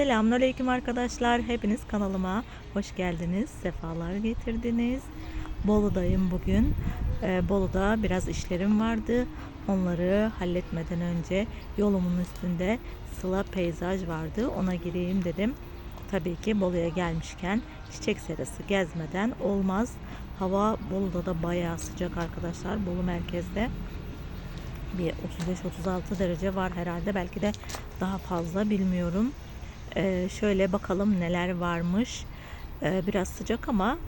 Selamünaleyküm arkadaşlar. Hepiniz kanalıma hoş geldiniz. Sefalar getirdiniz. Bolu'dayım bugün. Ee, Bolu'da biraz işlerim vardı. Onları halletmeden önce yolumun üstünde Sıla Peyzaj vardı. Ona gireyim dedim. Tabii ki Bolu'ya gelmişken çiçek serası gezmeden olmaz. Hava Bolu'da da bayağı sıcak arkadaşlar. Bolu merkezde bir 35-36 derece var herhalde. Belki de daha fazla bilmiyorum. Ee, şöyle bakalım neler varmış. Ee, biraz sıcak ama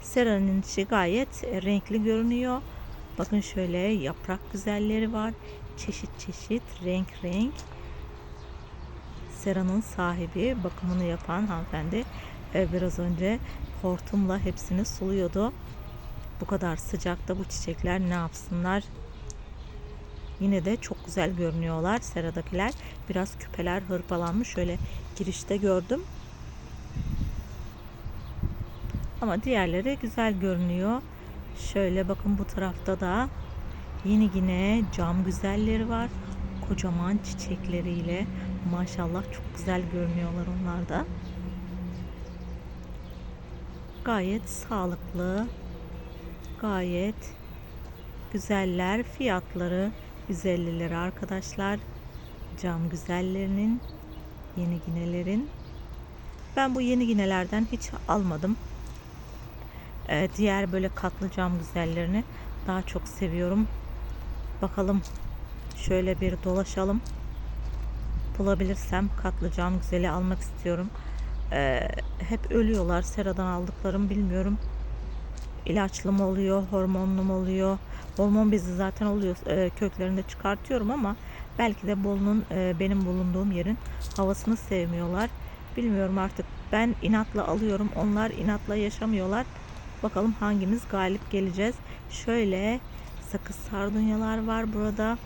seranın içi gayet renkli görünüyor. Bakın şöyle yaprak güzelleri var. Çeşit çeşit renk renk. Seranın sahibi bakımını yapan hanımefendi e, biraz önce hortumla hepsini suluyordu. Bu kadar sıcakta bu çiçekler ne yapsınlar? Yine de çok güzel görünüyorlar seradakiler. Biraz küpeler hırpalanmış. Şöyle girişte gördüm. Ama diğerleri güzel görünüyor. Şöyle bakın bu tarafta da yeni yine cam güzelleri var. Kocaman çiçekleriyle maşallah çok güzel görünüyorlar onlar da. Gayet sağlıklı. Gayet güzeller. Fiyatları 150 lira arkadaşlar. Cam güzellerinin yeni ginelerin. Ben bu yeni ginelerden hiç almadım. Ee, diğer böyle katlı cam güzellerini daha çok seviyorum. Bakalım şöyle bir dolaşalım. Bulabilirsem katlı cam güzeli almak istiyorum. Ee, hep ölüyorlar. Seradan aldıklarım bilmiyorum. İlaçlı mı oluyor, hormonlu mu oluyor? Hormon bezi zaten oluyor. E, köklerini de çıkartıyorum ama belki de Bolu'nun e, benim bulunduğum yerin havasını sevmiyorlar. Bilmiyorum artık. Ben inatla alıyorum. Onlar inatla yaşamıyorlar. Bakalım hangimiz galip geleceğiz. Şöyle sakız sardunyalar var burada.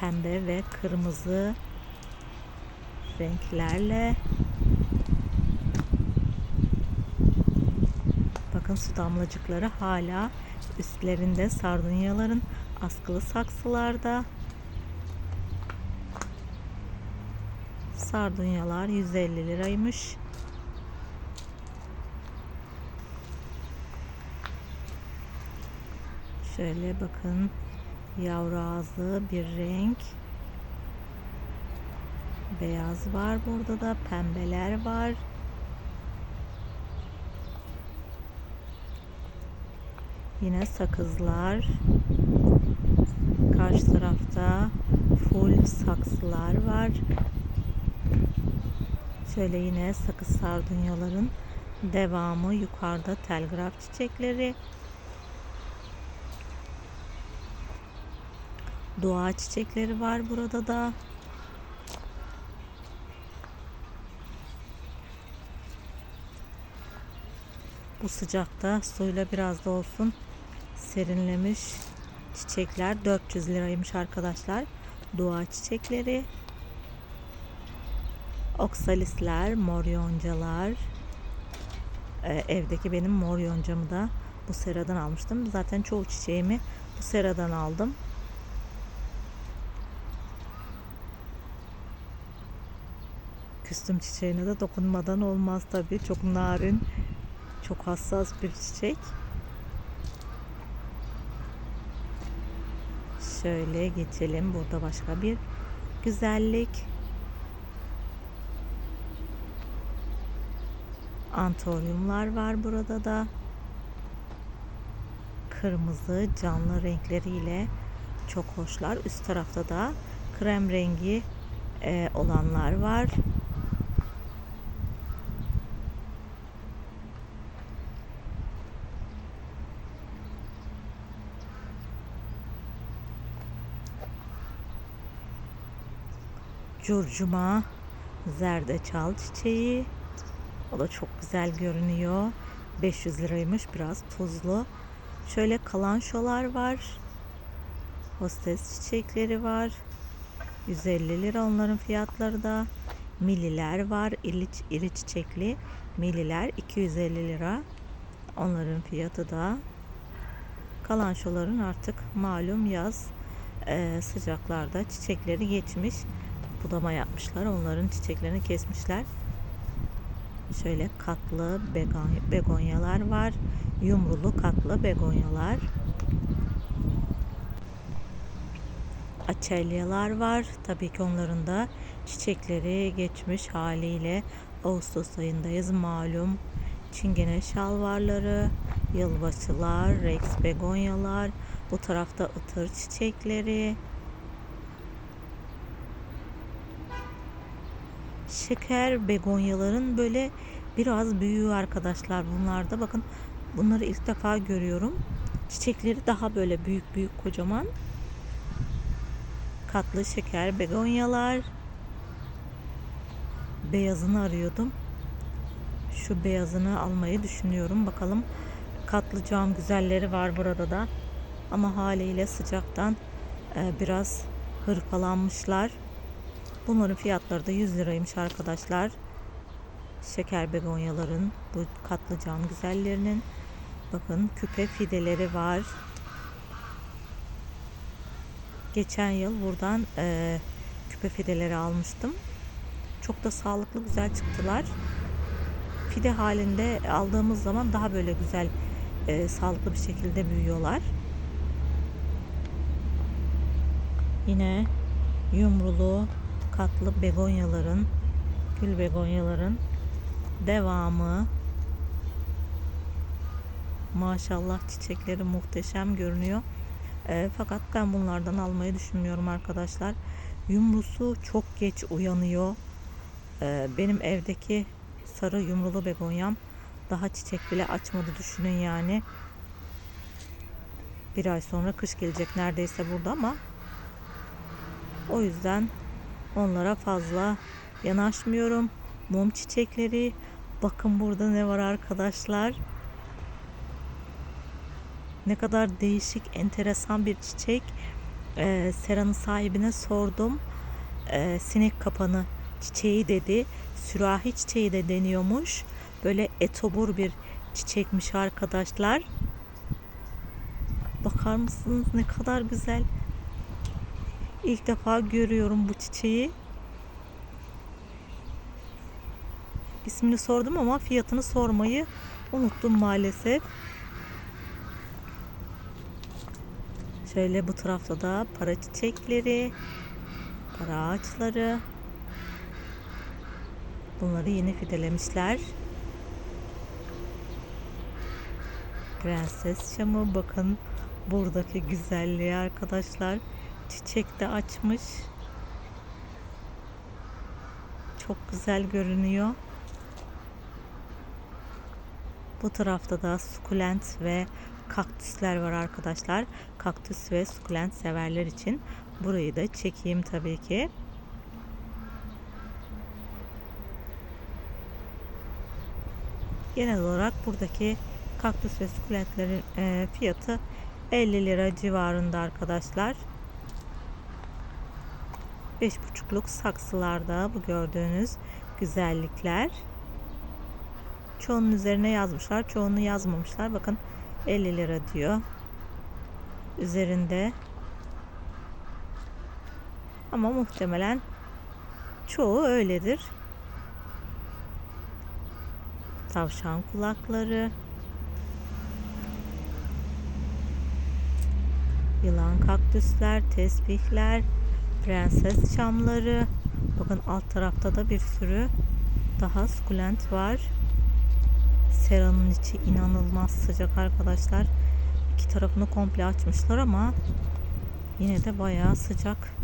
Pembe ve kırmızı renklerle. Bakın su damlacıkları hala üstlerinde sardunyaların askılı saksılarda. Sardunyalar 150 liraymış. Şöyle bakın yavru ağzı bir renk. Beyaz var burada da pembeler var. Yine sakızlar. Karşı tarafta full saksılar var. Şöyle yine sakız sardunyaların devamı yukarıda telgraf çiçekleri. Doğa çiçekleri var burada da. Bu sıcakta suyla biraz da olsun serinlemiş çiçekler 400 liraymış arkadaşlar. Doğa çiçekleri. Oksalisler, mor yoncalar. Ee, evdeki benim mor yoncamı da bu seradan almıştım. Zaten çoğu çiçeğimi bu seradan aldım. Küstüm çiçeğine de dokunmadan olmaz tabii. Çok narin, çok hassas bir çiçek. Şöyle geçelim. Burada başka bir güzellik. Antoryumlar var burada da. Kırmızı canlı renkleriyle çok hoşlar. Üst tarafta da krem rengi e, olanlar var. Curcuma, zerdeçal çiçeği. O da çok güzel görünüyor. 500 liraymış biraz tuzlu. Şöyle kalanşolar var. Hostes çiçekleri var. 150 lira onların fiyatları da. Milliler var. İri, iri çiçekli milliler 250 lira. Onların fiyatı da. Kalanşoların artık malum yaz e, sıcaklarda çiçekleri geçmiş. Budama yapmışlar. Onların çiçeklerini kesmişler. Şöyle katlı begon- begonyalar var. Yumrulu katlı begonyalar. Açelyalar var. Tabii ki onların da çiçekleri geçmiş haliyle Ağustos ayındayız malum. Çingene şalvarları, yılbaşılar, rex begonyalar, bu tarafta ıtır çiçekleri. Şeker begonyaların böyle biraz büyüğü arkadaşlar bunlarda. Bakın bunları ilk defa görüyorum. Çiçekleri daha böyle büyük büyük kocaman. Katlı şeker begonyalar. Beyazını arıyordum. Şu beyazını almayı düşünüyorum. Bakalım katlı cam güzelleri var burada da. Ama haliyle sıcaktan e, biraz hırpalanmışlar. Bunların fiyatları da 100 liraymış arkadaşlar. Şeker begonyaların bu katlı cam güzellerinin bakın küpe fideleri var. Geçen yıl buradan e, küpe fideleri almıştım. Çok da sağlıklı güzel çıktılar. Fide halinde aldığımız zaman daha böyle güzel e, sağlıklı bir şekilde büyüyorlar. Yine yumrulu katlı begonyaların, gül begonyaların devamı. Maşallah çiçekleri muhteşem görünüyor. E, fakat ben bunlardan almayı düşünmüyorum arkadaşlar. Yumrusu çok geç uyanıyor. E, benim evdeki sarı yumrulu begonyam daha çiçek bile açmadı düşünün yani. Bir ay sonra kış gelecek neredeyse burada ama o yüzden onlara fazla yanaşmıyorum. Mum çiçekleri bakın burada ne var arkadaşlar. Ne kadar değişik, enteresan bir çiçek. Ee, Sera'nın sahibine sordum. Ee, sinek kapanı çiçeği dedi. Sürahi çiçeği de deniyormuş. Böyle etobur bir çiçekmiş arkadaşlar. Bakar mısınız ne kadar güzel. İlk defa görüyorum bu çiçeği. İsmini sordum ama fiyatını sormayı unuttum maalesef. Şöyle bu tarafta da para çiçekleri, para ağaçları. Bunları yeni fidelemişler. Prenses çamı bakın buradaki güzelliği arkadaşlar. Çiçek de açmış. Çok güzel görünüyor. Bu tarafta da sukulent ve kaktüsler var arkadaşlar. Kaktüs ve sukulent severler için burayı da çekeyim tabii ki. Genel olarak buradaki kaktüs ve sukulentlerin e, fiyatı 50 lira civarında arkadaşlar. 5,5'luk saksılarda bu gördüğünüz güzellikler. Çoğunun üzerine yazmışlar. Çoğunu yazmamışlar. Bakın 50 lira diyor. Üzerinde. Ama muhtemelen çoğu öyledir. Tavşan kulakları. Yılan kaktüsler, tesbihler, prenses çamları. Bakın alt tarafta da bir sürü daha sukulent var. Seranın içi inanılmaz sıcak arkadaşlar. İki tarafını komple açmışlar ama yine de bayağı sıcak.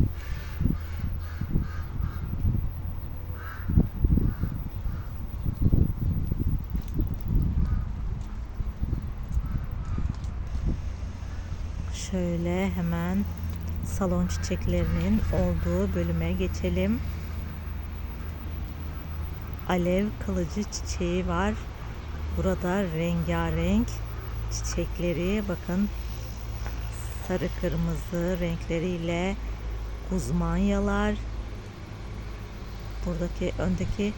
Şöyle hemen salon çiçeklerinin olduğu bölüme geçelim. Alev kılıcı çiçeği var. Burada rengarenk çiçekleri bakın sarı kırmızı renkleriyle uzmanyalar buradaki öndeki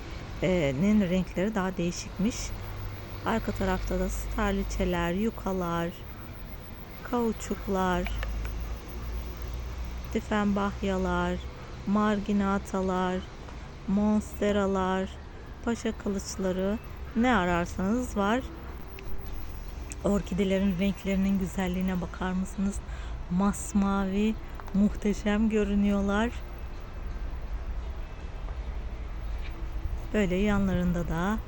nin renkleri daha değişikmiş. Arka tarafta da starliçeler, yukalar, kauçuklar, difenbahyalar, marginatalar, monsteralar, paşa kılıçları ne ararsanız var. Orkidelerin renklerinin güzelliğine bakar mısınız? Masmavi, muhteşem görünüyorlar. Böyle yanlarında da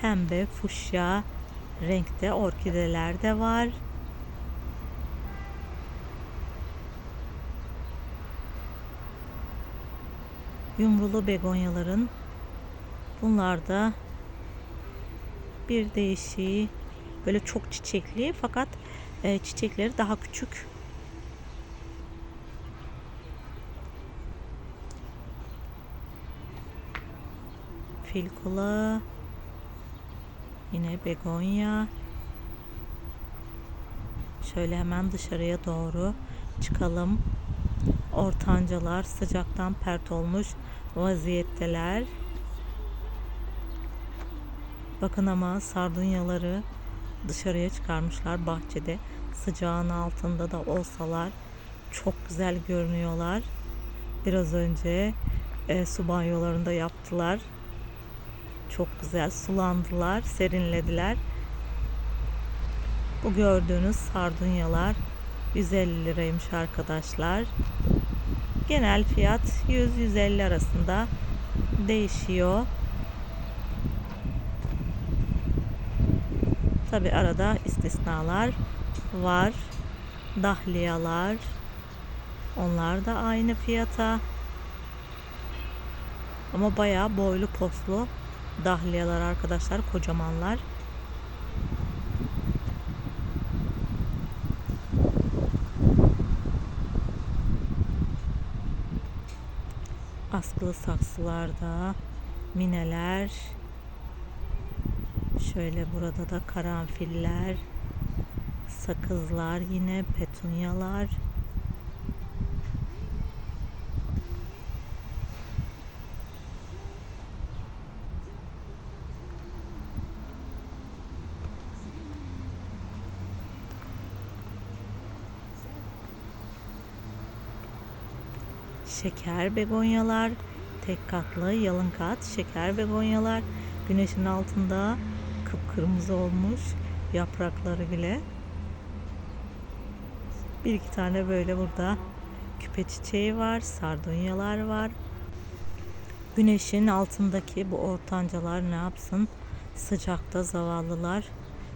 pembe, fuşya renkte orkideler de var. Yumrulu begonyaların. Bunlar da bir değişiği böyle çok çiçekli fakat e, çiçekleri daha küçük. Filkula yine begonya. Şöyle hemen dışarıya doğru çıkalım ortancalar sıcaktan pert olmuş vaziyetteler. Bakın ama sardunyaları dışarıya çıkarmışlar bahçede. Sıcağın altında da olsalar çok güzel görünüyorlar. Biraz önce e, su banyolarında yaptılar. Çok güzel sulandılar, serinlediler. Bu gördüğünüz sardunyalar 150 liraymış arkadaşlar. Genel fiyat 100-150 arasında değişiyor. Tabi arada istisnalar var. Dahliyalar. Onlar da aynı fiyata. Ama bayağı boylu poslu dahliyalar arkadaşlar kocamanlar. Askılı saksılarda mineler şöyle burada da karanfiller sakızlar yine petunyalar şeker begonyalar, tek katlı yalın kat şeker begonyalar güneşin altında kıpkırmızı olmuş yaprakları bile. Bir iki tane böyle burada küpe çiçeği var, sardunyalar var. Güneşin altındaki bu ortancalar ne yapsın? Sıcakta zavallılar.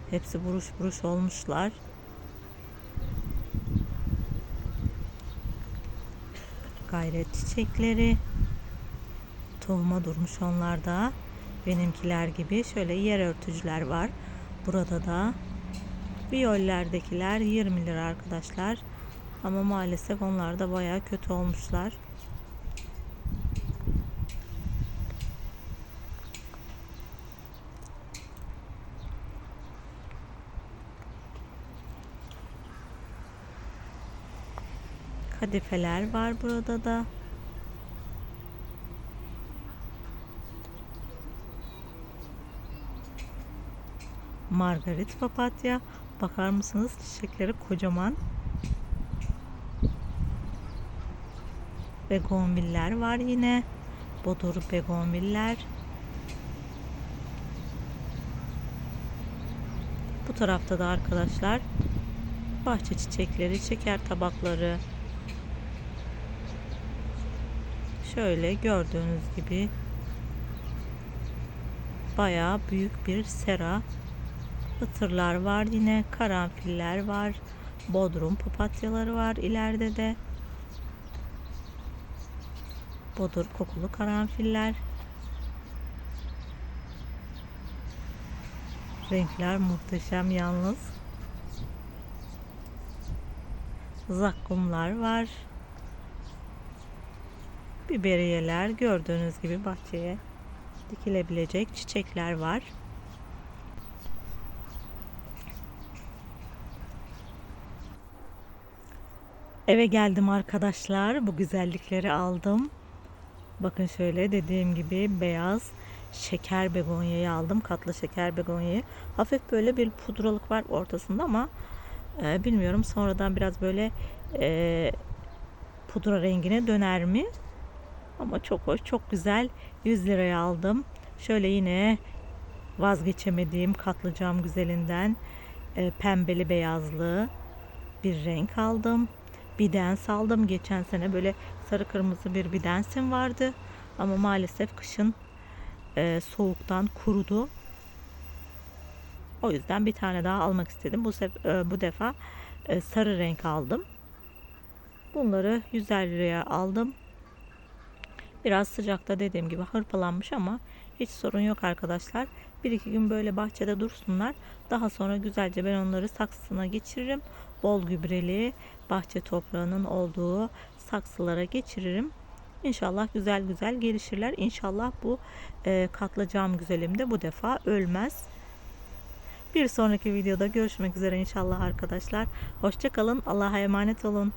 Hepsi buruş buruş olmuşlar. Gayret çiçekleri. Tohuma durmuş onlarda benimkiler gibi şöyle yer örtücüler var. Burada da viyollerdekiler 20 lira arkadaşlar. Ama maalesef onlar da baya kötü olmuşlar Kadifeler var burada da. Margarit papatya. Bakar mısınız çiçekleri kocaman. Begonviller var yine. Bodur begonviller. Bu tarafta da arkadaşlar bahçe çiçekleri, şeker tabakları, Şöyle gördüğünüz gibi bayağı büyük bir sera. Itırlar var yine karanfiller var. Bodrum papatyaları var ileride de. Bodur kokulu karanfiller. Renkler muhteşem yalnız. Zakkumlar var biberiyeler gördüğünüz gibi bahçeye dikilebilecek çiçekler var. Eve geldim arkadaşlar. Bu güzellikleri aldım. Bakın şöyle dediğim gibi beyaz şeker begonyayı aldım. Katlı şeker begonyayı. Hafif böyle bir pudralık var ortasında ama e, bilmiyorum sonradan biraz böyle e, pudra rengine döner mi? Ama çok hoş, çok güzel. 100 liraya aldım. Şöyle yine vazgeçemediğim katlıcam güzelinden e, pembeli beyazlı bir renk aldım. Bidens aldım. Geçen sene böyle sarı kırmızı bir bidensim vardı. Ama maalesef kışın e, soğuktan kurudu. O yüzden bir tane daha almak istedim. Bu sef- e, bu defa e, sarı renk aldım. Bunları 150 liraya aldım. Biraz sıcakta dediğim gibi hırpalanmış ama hiç sorun yok arkadaşlar. Bir iki gün böyle bahçede dursunlar. Daha sonra güzelce ben onları saksısına geçiririm. Bol gübreli bahçe toprağının olduğu saksılara geçiririm. İnşallah güzel güzel gelişirler. İnşallah bu e, katlıcam güzelim de bu defa ölmez. Bir sonraki videoda görüşmek üzere inşallah arkadaşlar. Hoşçakalın. Allah'a emanet olun.